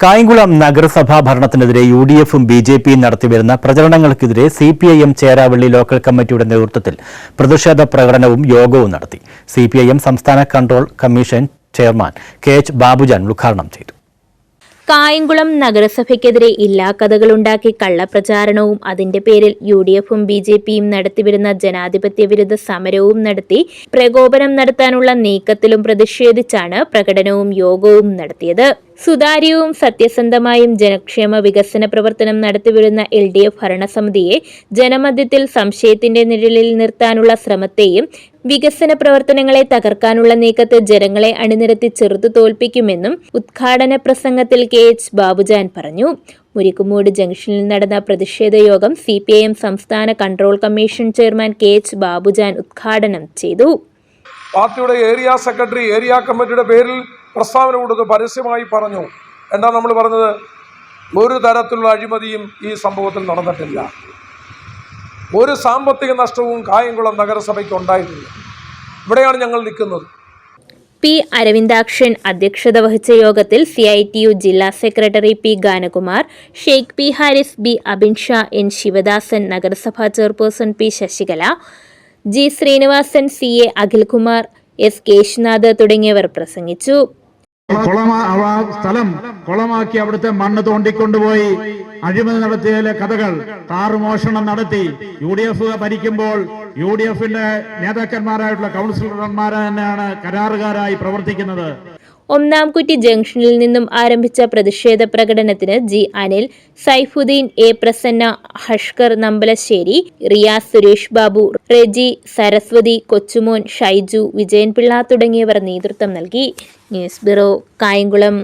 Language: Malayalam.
കായംകുളം നഗരസഭാ ഭരണത്തിനെതിരെ യു ഡി എഫും ബി ജെ പിയും നടത്തിവരുന്ന പ്രചരണങ്ങൾക്കെതിരെ C P I M Cheravally local കമ്മിറ്റിയുടെ നേതൃത്വത്തിൽ പ്രതിഷേധ പ്രകടനവും യോഗവും നടത്തി. സി പി ഐ എം സംസ്ഥാന control commission chairman K H Babujan ഉദ്ഘാടനം ചെയ്തു. കായംകുളം നഗരസഭയ്ക്കെതിരെ ഇല്ലാ കഥകളുണ്ടാക്കി കള്ളപ്രചാരണവും അതിന്റെ പേരിൽ യു ഡി എഫും ബി ജെ പിയും നടത്തിവരുന്ന ജനാധിപത്യ വിരുദ്ധ സമരവും നടത്തി പ്രകോപനം നടത്താനുള്ള നീക്കത്തിലും പ്രതിഷേധിച്ചാണ് പ്രകടനവും യോഗവും നടത്തിയത്. സുതാര്യവും സത്യസന്ധമായും ജനക്ഷേമ വികസന പ്രവർത്തനം നടത്തിവരുന്ന എൽ ഡി എഫ് ഭരണസമിതിയെ ജനമധ്യത്തിൽ സംശയത്തിന്റെ നിഴലിൽ നിർത്താനുള്ള ശ്രമത്തെയും വികസന പ്രവർത്തനങ്ങളെ തകർക്കാനുള്ള നീക്കത്തെ ജനങ്ങളെ അണിനിരത്തി ചെറുത്തു തോൽപ്പിക്കുമെന്നും ഉദ്ഘാടന പ്രസംഗത്തിൽ കെ എച്ച് ബാബുജാൻ പറഞ്ഞു. മുരിക്കുമൂട് ജംഗ്ഷനിൽ നടന്ന പ്രതിഷേധ യോഗം സി സംസ്ഥാന control commission chairman K H Babujan ഉദ്ഘാടനം ചെയ്തു. പാർട്ടിയുടെ ഏരിയ സെക്രട്ടറി ഏരിയ കമ്മിറ്റിയുടെ പേരിൽ പ്രസ്താവന കൊടുത്ത് പരസ്യമായി പറഞ്ഞു. എന്താ നമ്മൾ പറഞ്ഞത്? ഒരു തരത്തിലുള്ള അഴിമതിയും ഈ സംഭവത്തിൽ നടന്നിട്ടില്ല. ഒരു സാമ്പത്തിക നഷ്ടവും കായംകുളം നഗരസഭയ്ക്ക് ഉണ്ടായിട്ടില്ല. ഇവിടെയാണ് ഞങ്ങൾ നിൽക്കുന്നത്. പി അരവിന്ദാക്ഷൻ അധ്യക്ഷത വഹിച്ച യോഗത്തിൽ സി ഐ ടി യു ജില്ലാ secretary P Ganakumar Sheikh P Haris B Abin Shah N Sivadasan നഗരസഭാ chairperson P Sasikala G Srinivasan C A Akhilkumar S Keshunath തുടങ്ങിയവർ പ്രസംഗിച്ചു. സ്ഥലം കുളമാക്കി അവിടുത്തെ മണ്ണ് തോണ്ടിക്കൊണ്ടുപോയി. അഴിമതി നടത്തിയതിലെ കഥകൾ കാറുമോഷണം നടത്തി. യു ഡി എഫ് ഭരിക്കുമ്പോൾ യു ഡി എഫിന്റെ നേതാക്കന്മാരായിട്ടുള്ള കൗൺസിലർമാരെ തന്നെയാണ് കരാറുകാരായി പ്രവർത്തിക്കുന്നത്. ഒന്നാം കുറ്റി ജംഗ്ഷനിൽ നിന്നും ആരംഭിച്ച പ്രതിഷേധ പ്രകടനത്തിന് ജി അനിൽ സൈഫുദ്ദീൻ എ പ്രസന്ന ഹഷ്കർ നമ്പലശ്ശേരി റിയാസ് സുരേഷ് ബാബു റെജി സരസ്വതി കൊച്ചുമോൻ ഷൈജു വിജയൻപിള്ള തുടങ്ങിയവർ നേതൃത്വം നൽകി. News bureau Kayamkulam.